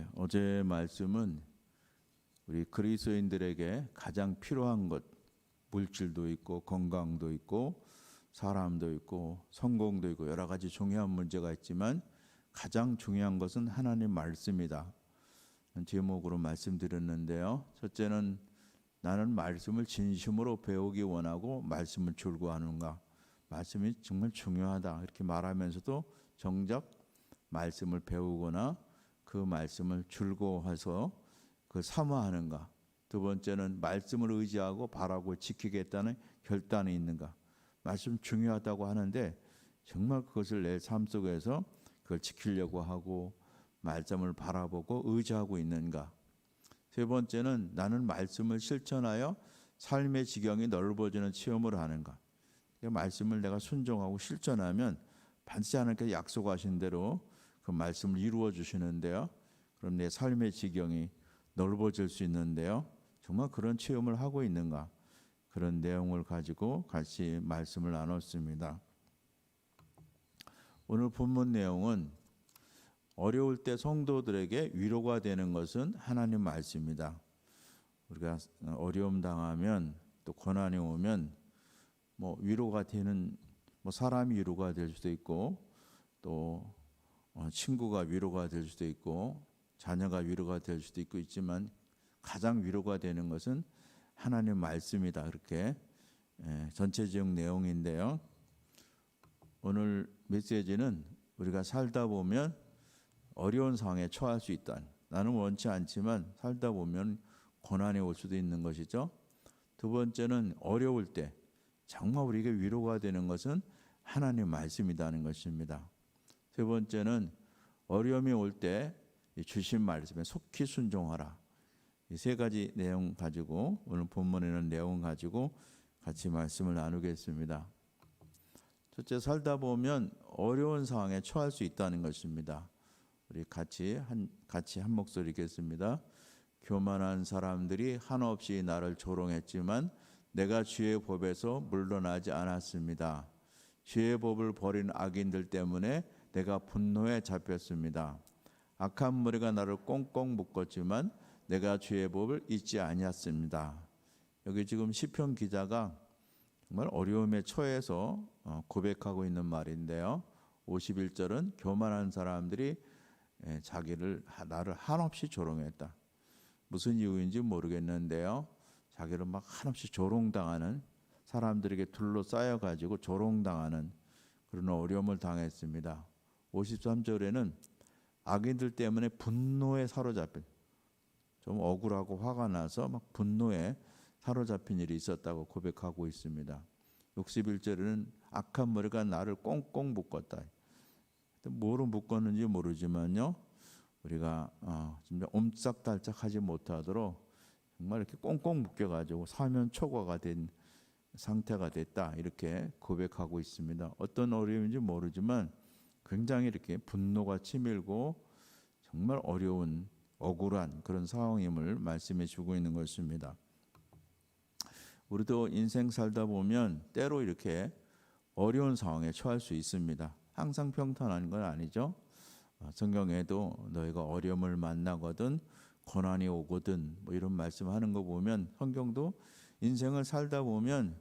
예, 어제 말씀은 우리 그리스도인들에게 가장 필요한 것 물질도 있고 건강도 있고 사람도 있고 성공도 있고 여러 가지 중요한 문제가 있지만 가장 중요한 것은 하나님 말씀이다. 제목으로 말씀드렸는데요. 첫째는 나는 말씀을 진심으로 배우기 원하고 말씀을 줄고하는가. 말씀이 정말 중요하다. 이렇게 말하면서도 정작 말씀을 배우거나 그 말씀을 줄고해서 그 사모하는가. 두 번째는 말씀을 의지하고 바라고 지키겠다는 결단이 있는가. 말씀 중요하다고 하는데 정말 그것을 내 삶 속에서 그걸 지키려고 하고 말씀을 바라보고 의지하고 있는가. 세 번째는 나는 말씀을 실천하여 삶의 지경이 넓어지는 체험을 하는가. 그 말씀을 내가 순종하고 실천하면 반드시 하나님께 약속하신 대로 그 말씀을 이루어 주시는데요. 그럼 내 삶의 지경이 넓어질 수 있는데요. 정말 그런 체험을 하고 있는가? 그런 내용을 가지고 같이 말씀을 나눴습니다. 오늘 본문 내용은 어려울 때 성도들에게 위로가 되는 것은 하나님 말씀입니다. 우리가 어려움 당하면 또 고난이 오면 뭐 위로가 되는 뭐 사람이 위로가 될 수도 있고 또 어, 친구가 위로가 될 수도 있고 자녀가 위로가 될 수도 있고 있지만 가장 위로가 되는 것은 하나님 말씀이다. 그렇게 예, 전체적 내용인데요. 오늘 메시지는 우리가 살다 보면 어려운 상황에 처할 수 있다. 나는 원치 않지만 살다 보면 고난이 올 수도 있는 것이죠. 두 번째는 어려울 때 정말 우리에게 위로가 되는 것은 하나님 말씀이라는 것입니다. 세 번째는 어려움이 올 때 주신 말씀에 속히 순종하라. 이 세 가지 내용 가지고 오늘 본문에는 내용 가지고 같이 말씀을 나누겠습니다. 첫째 살다 보면 어려운 상황에 처할 수 있다는 것입니다. 우리 같이 한 같이 한 목소리 읽겠습니다. 교만한 사람들이 한없이 나를 조롱했지만 내가 주의 법에서 물러나지 않았습니다. 주의 법을 버린 악인들 때문에 내가 분노에 잡혔습니다. 악한 무리가 나를 꽁꽁 묶었지만 내가 주의 법을 잊지 아니었습니다. 여기 지금 시편 기자가 정말 어려움에 처해서 어, 고백하고 있는 말인데요. 51절은 교만한 사람들이 예, 자기를 나를 한없이 조롱했다. 무슨 이유인지 모르겠는데요. 자기를 막 한없이 조롱당하는 사람들에게 둘러싸여 가지고 조롱당하는 그런 어려움을 당했습니다. 53절에는 악인들 때문에 분노에 사로잡힌 좀 억울하고 화가 나서 막 분노에 사로잡힌 일이 있었다고 고백하고 있습니다. 61절에는 악한 머리가 나를 꽁꽁 묶었다. 뭐로 묶었는지 모르지만요. 우리가 어, 진짜 옴짝달짝하지 못하도록 정말 이렇게 꽁꽁 묶여가지고 사면 초과가 된 상태가 됐다 이렇게 고백하고 있습니다. 어떤 어려움인지 모르지만 굉장히 이렇게 분노가 치밀고 정말 어려운 억울한 그런 상황임을 말씀해 주고 있는 것입니다. 우리도 인생 살다 보면 때로 이렇게 어려운 상황에 처할 수 있습니다. 항상 평탄한 건 아니죠. 어, 성경에도 너희가 어려움을 만나거든 고난이 오거든 뭐 이런 말씀하는 거 보면 성경도 인생을 살다 보면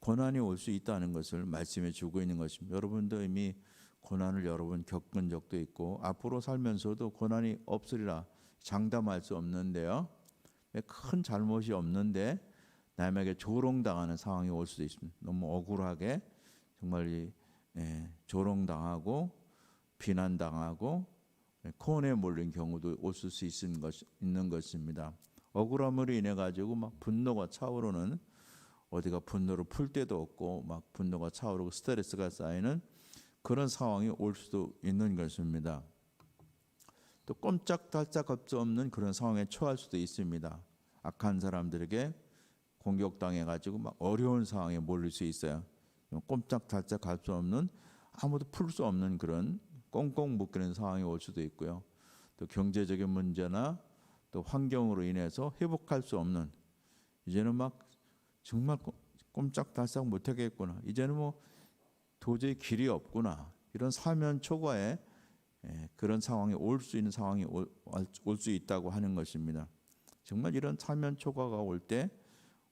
고난이 올 수 있다는 것을 말씀해 주고 있는 것입니다. 여러분도 이미 고난을 여러 번 겪은 적도 있고 앞으로 살면서도 고난이 없으리라 장담할 수 없는데요. 큰 잘못이 없는데 남에게 조롱당하는 상황이 올 수도 있습니다. 너무 억울하게 정말 이, 예, 조롱당하고 비난당하고 코너에 몰린 경우도 올 수 있는, 것, 있는 것입니다. 억울함으로 인해 가지고 막 분노가 차오르는 어디가 분노를 풀 데도 없고 막 분노가 차오르고 스트레스가 쌓이는 그런 상황이 올 수도 있는 것입니다. 또수 없는 그런 상황에 처할 수도 있습니다. 악한 사람들에게 공격당해 가지고 막 어려운 상황에 몰릴 수 있어요. 꼼짝달싹 할수 없는 아무도 풀 수 없는 그런 꽁꽁 묶이는 상황이 올 수도 있고요. 또 경제적인 문제나 또 환경으로 인해서 회복할 수 없는 이제는 막 정말 꼼짝달싹 못하겠구나. 이제는 뭐 도저히 길이 없구나. 이런 사면 초과에 예, 그런 상황이 올 수 있는 상황이 올 수 있다고 하는 것입니다. 정말 이런 사면 초과가 올 때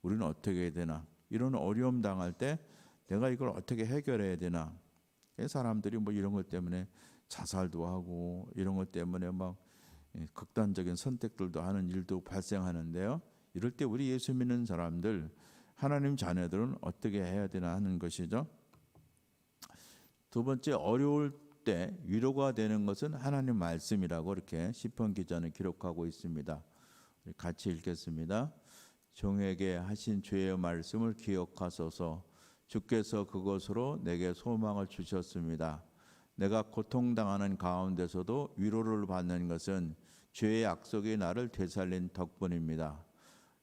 우리는 어떻게 해야 되나? 이런 어려움 당할 때 내가 이걸 어떻게 해결해야 되나? 예, 사람들이 뭐 이런 것 때문에 자살도 하고 이런 것 때문에 막 예, 극단적인 선택들도 하는 일도 발생하는데요. 이럴 때 우리 예수 믿는 사람들 하나님 자녀들은 어떻게 해야 되나 하는 것이죠. 두 번째 어려울 때 위로가 되는 것은 하나님 말씀이라고 이렇게 시편 기자는 기록하고 있습니다. 같이 읽겠습니다. 종에게 하신 주의 말씀을 기억하소서. 주께서 그것으로 내게 소망을 주셨습니다. 내가 고통당하는 가운데서도 위로를 받는 것은 주의 약속이 나를 되살린 덕분입니다.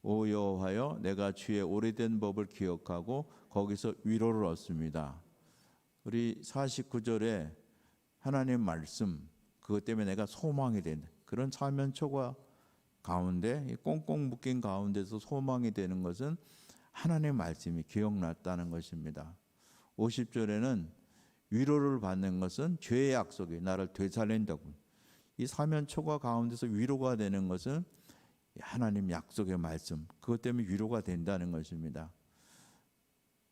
오 여호와여 내가 주의 오래된 법을 기억하고 거기서 위로를 얻습니다. 우리 49절에 하나님 말씀 그것 때문에 내가 소망이 된 그런 사면 초과 가운데 꽁꽁 묶인 가운데서 소망이 되는 것은 하나님의 말씀이 기억났다는 것입니다. 50절에는 위로를 받는 것은 죄의 약속이 나를 되살린다고. 이 사면 초과 가운데서 위로가 되는 것은 하나님 약속의 말씀 그것 때문에 위로가 된다는 것입니다.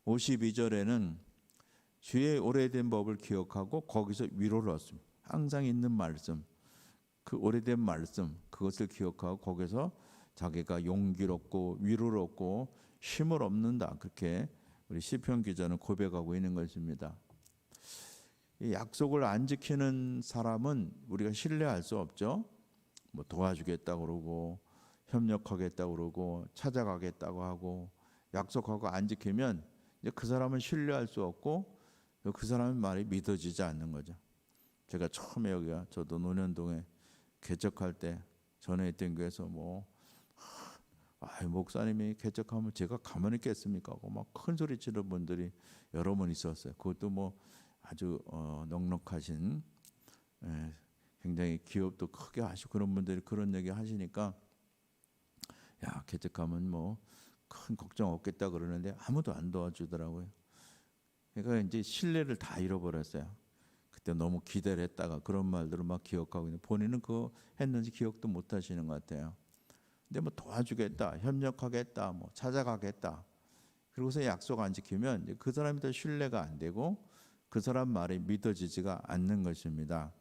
52절에는 주의 오래된 법을 기억하고 거기서 위로를 얻습니다. 항상 있는 말씀 그 오래된 말씀 그것을 기억하고 거기서 자기가 용기를 얻고 위로를 얻고 힘을 얻는다 그렇게 우리 시편 기자는 고백하고 있는 것입니다. 이 약속을 안 지키는 사람은 우리가 신뢰할 수 없죠. 뭐 도와주겠다 그러고 협력하겠다 그러고 찾아가겠다고 하고 약속하고 안 지키면 이제 그 사람은 신뢰할 수 없고 그 사람의 말이 믿어지지 않는 거죠. 제가 처음에 여기가 저도 논현동에 개척할 때 전에 있던 교회에서 뭐 아, 목사님이 개척하면 제가 가만히 있겠습니까? 하고 막 큰 소리 치는 분들이 여러 분 있었어요. 그것도 뭐 아주 어, 넉넉하신 예, 굉장히 기업도 크게 하시고 그런 분들이 그런 얘기 하시니까 야 개척하면 뭐 큰 걱정 없겠다 그러는데 아무도 안 도와주더라고요. 그러니까 이제 신뢰를 다 잃어버렸어요. 그때 너무 기대를 했다가 그런 말들을 막 기억하고 있는 본인은 그 했는지 기억도 못 하시는 것 같아요. 근데 뭐 도와주겠다, 협력하겠다, 뭐 찾아가겠다. 그러고서 약속 안 지키면 그 사람이 더 신뢰가 안 되고 그 사람 말이 믿어지지가 않는 것입니다.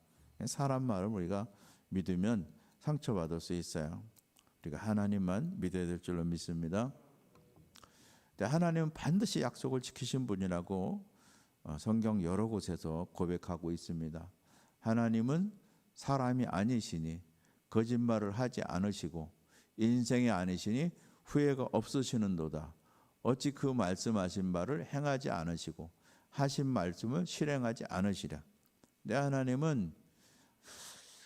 사람 말을 우리가 믿으면 상처받을 수 있어요. 우리가 하나님만 믿어야 될 줄로 믿습니다. 하나님은 반드시 약속을 지키신 분이라고 어, 성경 여러 곳에서 고백하고 있습니다. 하나님은 사람이 아니시니 거짓말을 하지 않으시고 인생이 아니시니 후회가 없으시는도다. 어찌 그 말씀하신 바를 행하지 않으시고 하신 말씀을 실행하지 않으시랴. 내 하나님은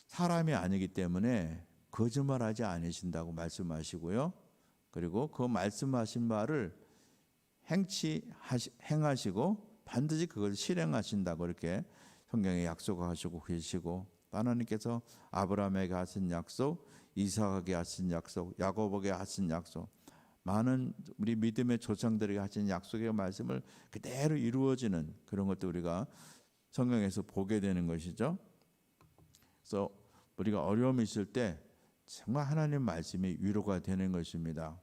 사람이 아니기 때문에 거짓말하지 않으신다고 말씀하시고요. 그리고 그 말씀하신 말을 행치 행하시고 반드시 그걸 실행하신다고 이렇게 성경에 약속하시고 계시고 하나님께서 아브라함에게 하신 약속, 이삭에게 하신 약속, 야곱에게 하신 약속, 많은 우리 믿음의 조상들에게 하신 약속의 말씀을 그대로 이루어지는 그런 것도 우리가 성경에서 보게 되는 것이죠. 그래서 우리가 어려움이 있을 때 정말 하나님 말씀이 위로가 되는 것입니다.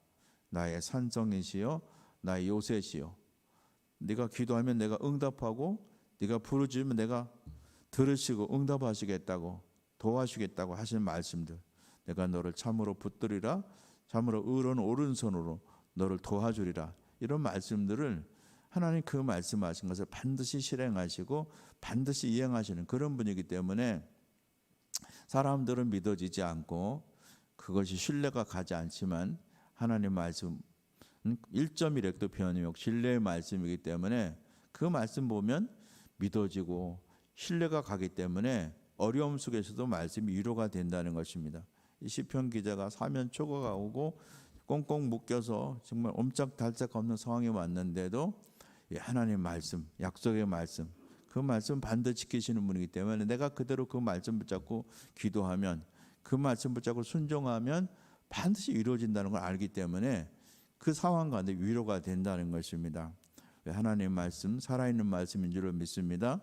나의 산성이시여 나의 요새시여. 네가 기도하면 내가 응답하고 네가 부르짖으면 내가 들으시고 응답하시겠다고 도와주겠다고 하신 말씀들 내가 너를 참으로 붙들리라 참으로 의로운 오른손으로 너를 도와주리라. 이런 말씀들을 하나님 그 말씀하신 것을 반드시 실행하시고 반드시 이행하시는 그런 분이기 때문에 사람들은 믿어지지 않고 그것이 신뢰가 가지 않지만 하나님 말씀 1.1획도 변이yok 신뢰의 말씀이기 때문에 그 말씀 보면 믿어지고 신뢰가 가기 때문에 어려움 속에서도 말씀이 위로가 된다는 것입니다. 이 시편 기자가 사면 초과가 오고 꽁꽁 묶여서 정말 옴짝달싹 없는 상황이 왔는데도 하나님 말씀, 약속의 말씀, 그 말씀 반드시 지키시는 분이기 때문에 내가 그대로 그 말씀 붙잡고 기도하면 그 말씀 붙잡고 순종하면 반드시 이루어진다는 걸 알기 때문에 그 상황 가운데 위로가 된다는 것입니다. 하나님 말씀 살아있는 말씀인 줄을 믿습니다.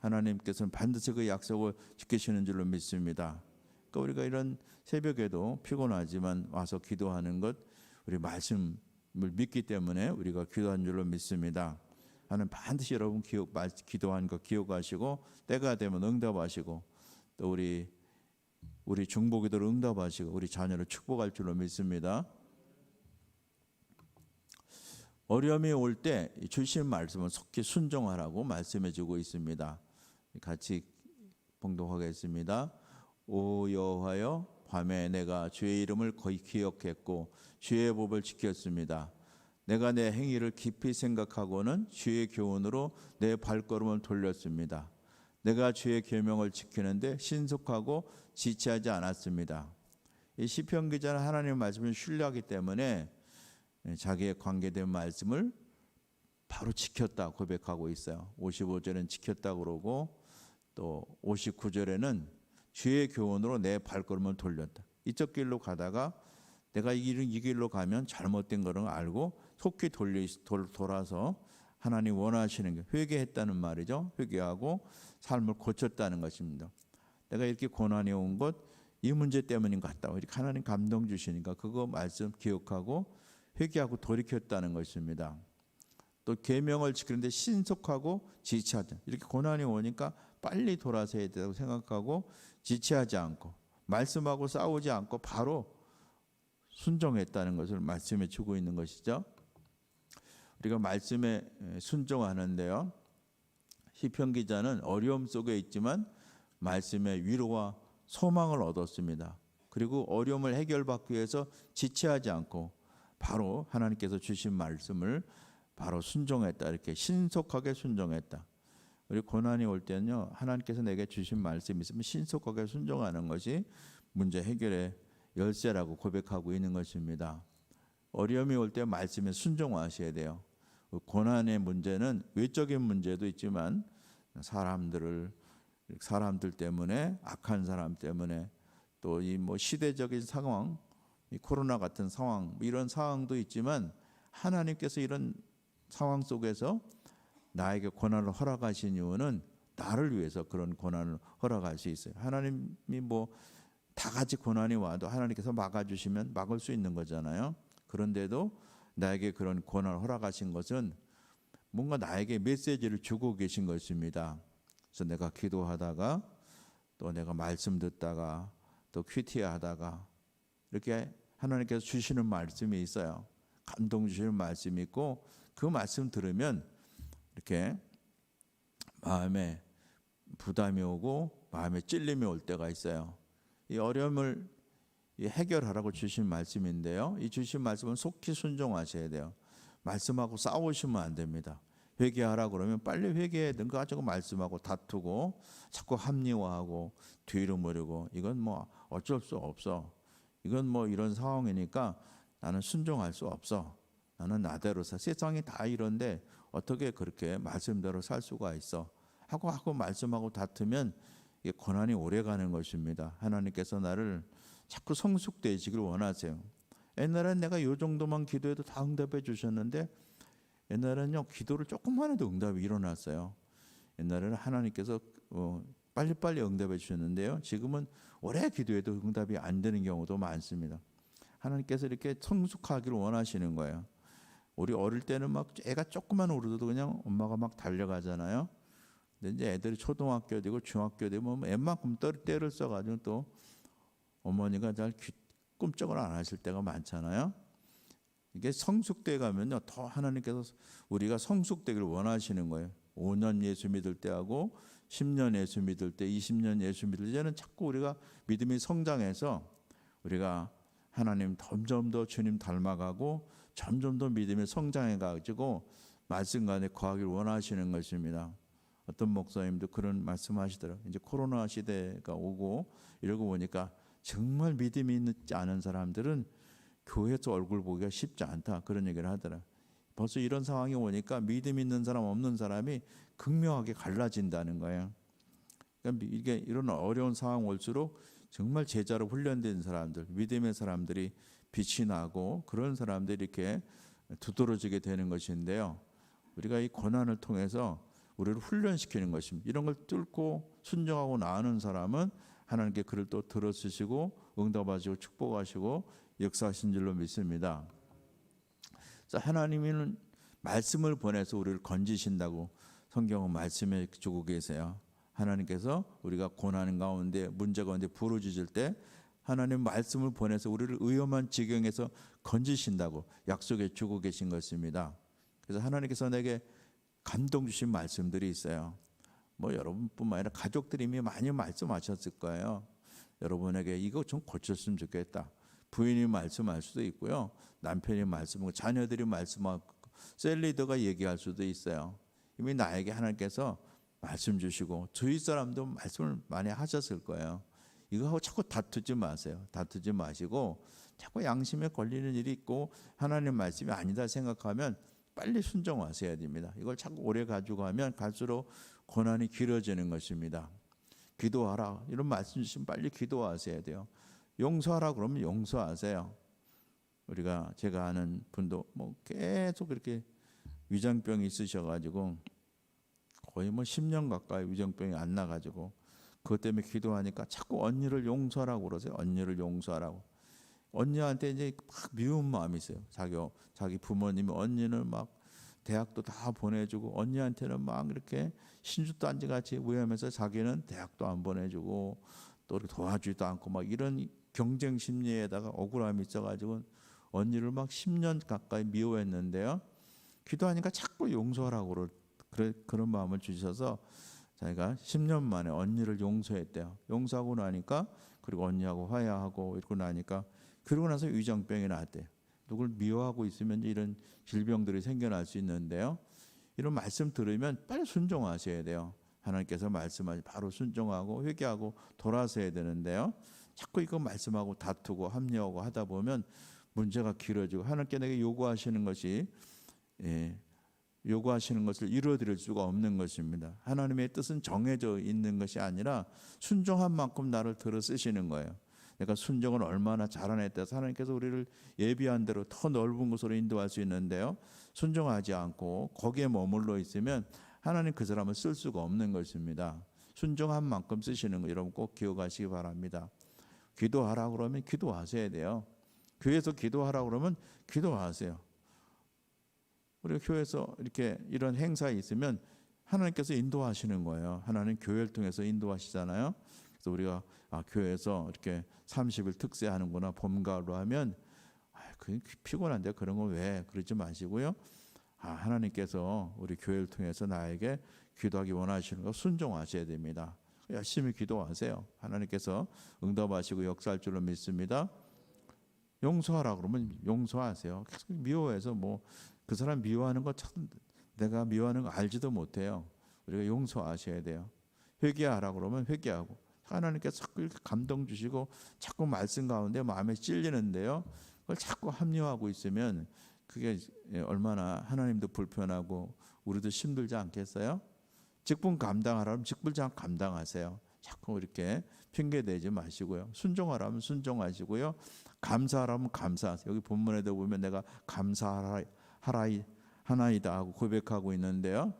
하나님께서는 반드시 그 약속을 지키시는 줄로 믿습니다. 그러니까 우리가 이런 새벽에도 피곤하지만 와서 기도하는 것 우리 말씀을 믿기 때문에 우리가 기도한 줄로 믿습니다. 하는 반드시 여러분 기억 말- 기도한 거 기억하시고 때가 되면 응답하시고 또 우리 우리 중보기도를 응답하시고 우리 자녀를 축복할 줄로 믿습니다. 어려움이 올 때 주신 말씀은 속히 순종하라고 말씀해 주고 있습니다. 같이 봉독하겠습니다. 오 여호와여 밤에 내가 주의 이름을 거의 기억했고 주의 법을 지켰습니다. 내가 내 행위를 깊이 생각하고는 주의 교훈으로 내 발걸음을 돌렸습니다. 내가 주의 계명을 지키는데 신속하고 지체하지 않았습니다. 이 시편 기자는 하나님의 말씀을 신뢰하기 때문에 자기의 관계된 말씀을 바로 지켰다 고백하고 있어요. 55절은 지켰다 그러고 또 59절에는 주의 교훈으로 내 발걸음을 돌렸다. 이쪽 길로 가다가 내가 이, 길, 이 길로 가면 잘못된 거를 알고 속히 돌리, 돌, 돌아서 하나님 원하시는 게 회개했다는 말이죠. 회개하고 삶을 고쳤다는 것입니다. 내가 이렇게 고난이 온 것 이 문제 때문인 것 같다. 이렇게 하나님 감동 주시니까 그거 말씀 기억하고 회개하고 돌이켰다는 것입니다. 또 계명을 지키는데 신속하고 지체하지 않- 이렇게 고난이 오니까 빨리 돌아서야 된다고 생각하고 지체하지 않고 말씀하고 싸우지 않고 바로 순종했다는 것을 말씀해 주고 있는 것이죠. 우리가 말씀에 순종하는데요. 시편 기자는 어려움 속에 있지만 말씀의 위로와 소망을 얻었습니다. 그리고 어려움을 해결받기 위해서 지체하지 않고 바로 하나님께서 주신 말씀을 바로 순종했다. 이렇게 신속하게 순종했다. 우리 고난이 올 때는요. 하나님께서 내게 주신 말씀이 있으면 신속하게 순종하는 것이 문제 해결의 열쇠라고 고백하고 있는 것입니다. 어려움이 올 때 말씀에 순종하셔야 돼요. 고난의 문제는 외적인 문제도 있지만 사람들을 사람들 때문에 악한 사람 때문에 또 이 뭐 시대적인 상황, 이 코로나 같은 상황 뭐 이런 상황도 있지만 하나님께서 이런 상황 속에서 나에게 고난을 허락하신 이유는 나를 위해서 그런 고난을 허락할 수 있어요. 하나님이 뭐 다 같이 고난이 와도 하나님께서 막아주시면 막을 수 있는 거잖아요. 그런데도 나에게 그런 고난을 허락하신 것은 뭔가 나에게 메시지를 주고 계신 것입니다. 그래서 내가 기도하다가 또 내가 말씀 듣다가 또 큐티하다가 이렇게 하나님께서 주시는 말씀이 있어요. 감동 주시는 말씀이 있고 그 말씀 들으면 이렇게 마음에 부담이 오고 마음에 찔림이 올 때가 있어요. 이 어려움을 해결하라고 주신 말씀인데요. 이 주신 말씀은 속히 순종하셔야 돼요. 말씀하고 싸우시면 안 됩니다. 회개하라 그러면 빨리 회개해 든거 가지고 말씀하고 다투고 자꾸 합리화하고 뒤로 모르고 이건 뭐 어쩔 수 없어. 이건 뭐 이런 상황이니까 나는 순종할 수 없어. 나는 나대로 사. 세상이 다 이런데 어떻게 그렇게 말씀대로 살 수가 있어? 하고 하고 말씀하고 다투면 이게 고난이 오래 가는 것입니다. 하나님께서 나를 자꾸 성숙되시길 원하세요. 옛날엔 내가 요 정도만 기도해도 다 응답해 주셨는데 옛날에는요 기도를 조금만 해도 응답이 일어났어요. 옛날에는 하나님께서 어, 빨리빨리 응답해 주셨는데요. 지금은 오래 기도해도 응답이 안 되는 경우도 많습니다. 하나님께서 이렇게 성숙하기를 원하시는 거예요. 우리 어릴 때는 막 애가 조금만 울어도 그냥 엄마가 막 달려가잖아요. 근데 이제 애들이 초등학교 되고 중학교 되면 웬만큼 때를 써가지고 또 어머니가 잘 귀, 꿈쩍을 안 하실 때가 많잖아요. 이게 성숙돼 가면요 더 하나님께서 우리가 성숙되기를 원하시는 거예요. 5년 예수 믿을 때하고 10년 예수 믿을 때, 20년 예수 믿을 때는 자꾸 우리가 믿음이 성장해서 우리가 하나님 점점 더 주님 닮아가고 점점 더 믿음이 성장해 가지고 말씀 간에 거하기를 원하시는 것입니다. 어떤 목사님도 그런 말씀하시더라고요. 이제 코로나 시대가 오고 이러고 보니까 정말 믿음이 있지 않은 사람들은 교회에서 얼굴 보기가 쉽지 않다 그런 얘기를 하더라. 벌써 이런 상황이 오니까 믿음 있는 사람 없는 사람이 극명하게 갈라진다는 거예요. 그러니까 이게 이런 어려운 상황 올수록 정말 제자로 훈련된 사람들, 믿음의 사람들이 빛이 나고 그런 사람들이 이렇게 두드러지게 되는 것인데요. 우리가 이 고난을 통해서 우리를 훈련시키는 것입니다. 이런 걸 뚫고 순종하고 나아는 사람은 하나님께 그를 또 들어주시고 응답하시고 축복하시고 역사하신 줄로 믿습니다. 자, 하나님은 말씀을 보내서 우리를 건지신다고 성경은 말씀해 주고 계세요. 하나님께서 우리가 고난 가운데 문제 가운데 부르짖을 때 하나님 말씀을 보내서 우리를 위험한 지경에서 건지신다고 약속해 주고 계신 것입니다. 그래서 하나님께서 내게 감동 주신 말씀들이 있어요. 뭐 여러분뿐만 아니라 가족들이 이미 많이 말씀하셨을 거예요. 여러분에게 이거 좀 고쳤으면 좋겠다. 부인이 말씀할 수도 있고요. 남편이 말씀하고 자녀들이 말씀하고 셀리더가 얘기할 수도 있어요. 이미 나에게 하나님께서 말씀 주시고 주위 사람도 말씀을 많이 하셨을 거예요. 이거 하고 자꾸 다투지 마세요. 다투지 마시고 자꾸 양심에 걸리는 일이 있고 하나님 말씀이 아니다 생각하면 빨리 순종하셔야 됩니다. 이걸 자꾸 오래 가지고 하면 갈수록 고난이 길어지는 것입니다. 기도하라 이런 말씀 주시면 빨리 기도하셔야 돼요. 용서하라 그러면 용서하세요. 우리가 제가 아는 분도 뭐 계속 그렇게 위장병이 있으셔가지고 거의 뭐 10년 가까이 위장병이 안 나가지고 그것 때문에 기도하니까 자꾸 언니를 용서하라고 그러세요. 언니를 용서하라고. 언니한테 이제 막 미운 마음이 있어요. 자기 자기 부모님이 언니는 막 대학도 다 보내주고 언니한테는 막 이렇게 신주단지 같이 우하면서 자기는 대학도 안 보내주고 또 도와주지도 않고 막 이런 경쟁 심리에다가 억울함이 있어가지고 언니를 막 10년 가까이 미워했는데요. 기도하니까 자꾸 용서하라고 그래, 그런 마음을 주셔서 자기가 10년 만에 언니를 용서했대요. 용서하고 나니까 그리고 언니하고 화해하고 이러고 나니까 그러고 나서 위장병이 나왔대요. 누굴 미워하고 있으면 이런 질병들이 생겨날 수 있는데요. 이런 말씀 들으면 빨리 순종하셔야 돼요. 하나님께서 말씀하시 바로 순종하고 회개하고 돌아서야 되는데요. 자꾸 이거 말씀하고 다투고 합리하고 하다 보면 문제가 길어지고 하나님께 내게 요구하시는 것이 예, 요구하시는 것을 이루어드릴 수가 없는 것입니다. 하나님의 뜻은 정해져 있는 것이 아니라 순종한 만큼 나를 들어 쓰시는 거예요. 내가 순종을 얼마나 잘하냐에 따라서 하나님께서 우리를 예비한 대로 더 넓은 곳으로 인도할 수 있는데요. 순종하지 않고 거기에 머물러 있으면 하나님 그 사람을 쓸 수가 없는 것입니다. 순종한 만큼 쓰시는 거 여러분 꼭 기억하시기 바랍니다. 기도하라 그러면 기도하셔야 돼요. 교회에서 기도하라 그러면 기도하세요. 우리가 교회에서 이렇게 이런 행사에 있으면 하나님께서 인도하시는 거예요. 하나님 교회를 통해서 인도하시잖아요. 그래서 우리가 아, 교회에서 이렇게 30일 특세하는구나 봄가을로 하면 아, 그 피곤한데 그런 거왜 그러지 마시고요. 아, 하나님께서 우리 교회를 통해서 나에게 기도하기 원하시는 거 순종하셔야 됩니다. 열심히 기도하세요. 하나님께서 응답하시고 역사할 줄로 믿습니다. 용서하라 그러면 용서하세요. 계속 미워해서 뭐 그 사람 미워하는 거 참 내가 미워하는 거 알지도 못해요. 우리가 용서하셔야 돼요. 회개하라 그러면 회개하고 하나님께서 자꾸 이렇게 감동 주시고 자꾸 말씀 가운데 마음에 찔리는데요. 그걸 자꾸 합리화하고 있으면 그게 얼마나 하나님도 불편하고 우리도 힘들지 않겠어요? 직분 감당하라면 직분장 감당하세요. 자꾸 이렇게 핑계 대지 마시고요. 순종하라면 순종하시고요. 감사하라면 감사하세요. 여기 본문에도 보면 내가 감사하라 하라이 하나이다 하고 고백하고 있는데요.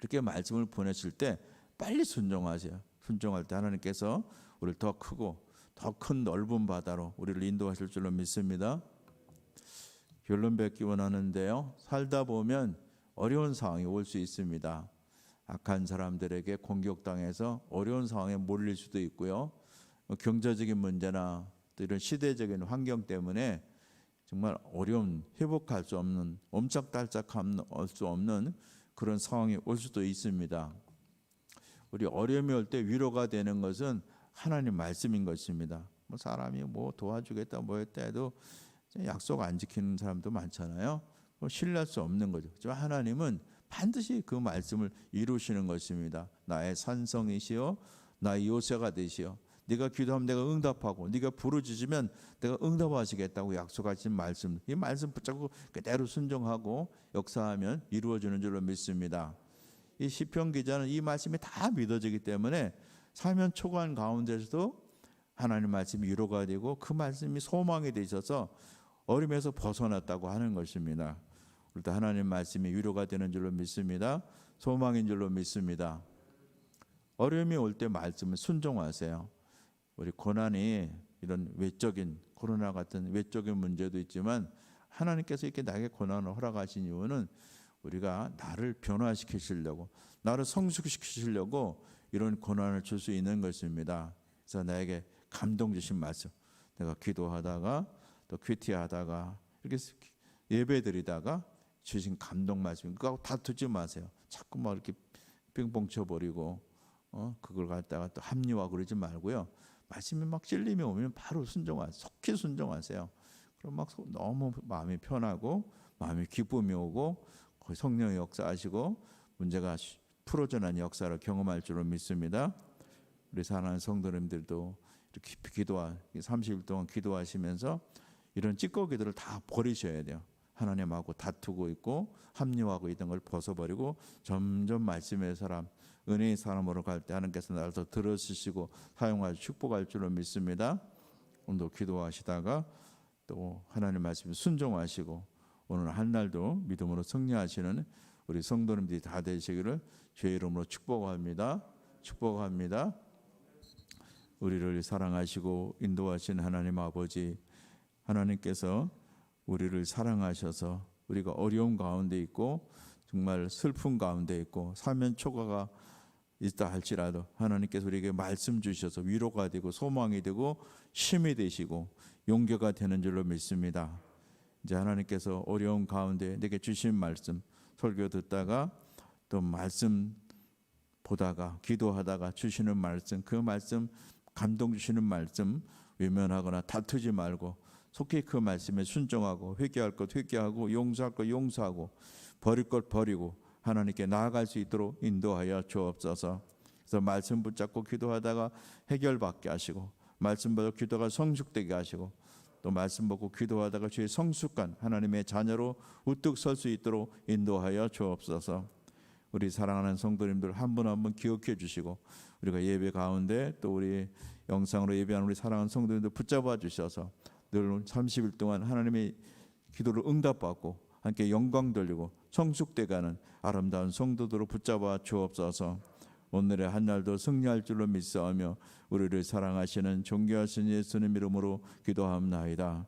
이렇게 말씀을 보내실 때 빨리 순종하세요. 순종할 때 하나님께서 우리를 더 크고 더 큰 넓은 바다로 우리를 인도하실 줄로 믿습니다. 결론 뵙기 원하는데요. 살다 보면 어려운 상황이 올 수 있습니다. 악한 사람들에게 공격당해서 어려운 상황에 몰릴 수도 있고요. 뭐 경제적인 문제나 또 이런 시대적인 환경 때문에 정말 어려운 회복할 수 없는 옴짝달짝할 수 없는 그런 상황이 올 수도 있습니다. 우리 어려움이 올 때 위로가 되는 것은 하나님 말씀인 것입니다. 뭐 사람이 뭐 도와주겠다 뭐 했다 해도 약속 안 지키는 사람도 많잖아요. 신뢰할 수 없는 거죠. 하지만 하나님은 반드시 그 말씀을 이루시는 것입니다. 나의 산성이시여 나의 요새가 되시어 네가 기도하면 내가 응답하고 네가 부르짖으면 내가 응답하시겠다고 약속하신 말씀 이 말씀 붙잡고 그대로 순종하고 역사하면 이루어지는 줄로 믿습니다. 이 시편 기자는 이 말씀이 다 믿어지기 때문에 사면 초관 가운데서도 하나님 말씀이 위로가 되고 그 말씀이 소망이 되셔서 어림에서 벗어났다고 하는 것입니다. 우리도 하나님 말씀이 위로가 되는 줄로 믿습니다. 소망인 줄로 믿습니다. 어려움이 올 때 말씀을 순종하세요. 우리 고난이 이런 외적인 코로나 같은 외적인 문제도 있지만 하나님께서 이렇게 나에게 고난을 허락하신 이유는 우리가 나를 변화시키시려고 나를 성숙시키시려고 이런 고난을 줄 수 있는 것입니다. 그래서 나에게 감동 주신 말씀. 내가 기도하다가 또 큐티하다가 이렇게 예배드리다가 주신 감동 말씀. 그거 다투지 마세요. 자꾸 막 이렇게 빙봉 쳐버리고 어 그걸 갖다가 또 합리화 그러지 말고요. 말씀이 막 찔림이 오면 바로 순종하 속히 순종하세요. 그럼 막 속- 너무 마음이 편하고 마음이 기쁨이 오고 성령의 역사하시고 문제가 쉬- 풀어져나는 역사를 경험할 줄로 믿습니다. 우리 사랑하는 성도님들도 이렇게 기도하 30일 동안 기도하시면서 이런 찌꺼기들을 다 버리셔야 돼요. 하나님하고 다투고 있고 합리화하고 있던 걸 벗어버리고 점점 말씀의 사람, 은혜의 사람으로 갈 때 하나님께서 나를 더 들어주시고 사용하시 축복할 줄로 믿습니다. 오늘도 기도하시다가 또 하나님 말씀 순종하시고 오늘 한 날도 믿음으로 승리하시는 우리 성도님들이 다 되시기를 주의 이름으로 축복합니다. 축복합니다. 우리를 사랑하시고 인도하신 하나님 아버지 하나님께서 우리를 사랑하셔서 우리가 어려움 가운데 있고 정말 슬픔 가운데 있고 사면 초가가 있다 할지라도 하나님께서 우리에게 말씀 주셔서 위로가 되고 소망이 되고 힘이 되시고 용기가 되는 줄로 믿습니다. 이제 하나님께서 어려운 가운데 내게 주신 말씀 설교 듣다가 또 말씀 보다가 기도하다가 주시는 말씀 그 말씀 감동 주시는 말씀 외면하거나 다투지 말고 속히 그 말씀에 순종하고 회개할 것 회개하고 용서할 것 용서하고 버릴 것 버리고 하나님께 나아갈 수 있도록 인도하여 주옵소서. 그래서 말씀 붙잡고 기도하다가 해결받게 하시고 말씀 보고 기도가 성숙되게 하시고 또 말씀 보고 기도하다가 주의 성숙한 하나님의 자녀로 우뚝 설 수 있도록 인도하여 주옵소서. 우리 사랑하는 성도님들 한 분 한 분 기억해 주시고 우리가 예배 가운데 또 우리 영상으로 예배하는 우리 사랑하는 성도님들 붙잡아 주셔서 늘 30일 동안 하나님의 기도를 응답받고 함께 영광 돌리고 성숙돼가는 아름다운 성도들로 붙잡아 주옵소서. 오늘의 한 날도 승리할 줄로 믿사오며 우리를 사랑하시는 존귀하신 예수님 이름으로 기도합나이다.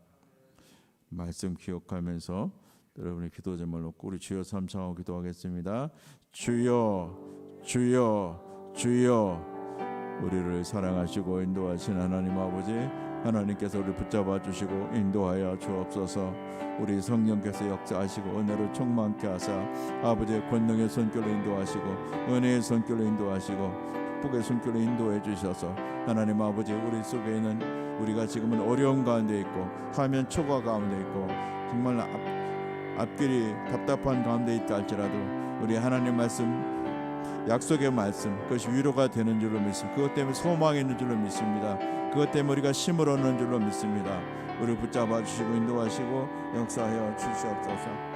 말씀 기억하면서 여러분의 기도 제목을 놓고 우리 주여 삼창하고 기도하겠습니다. 주여 주여 주여 우리를 사랑하시고 인도하신 하나님 아버지 하나님께서 우리 붙잡아 주시고 인도하여 주옵소서 우리 성령께서 역사하시고 은혜를 충만케 하사 아버지의 권능의 손길로 인도하시고 은혜의 손길로 인도하시고 축복의 손길로 인도해 주셔서 하나님 아버지 우리 속에 있는 우리가 지금은 어려움 가운데 있고 화면 초과 가운데 있고 정말 앞, 앞길이 답답한 가운데 있다 할지라도 우리 하나님 말씀 약속의 말씀 그것이 위로가 되는 줄로 믿습니다. 그것 때문에 소망이 있는 줄로 믿습니다. 그것 때문에 우리가 힘을 얻는 줄로 믿습니다. 우리 붙잡아 주시고 인도하시고 역사하여 주시옵소서.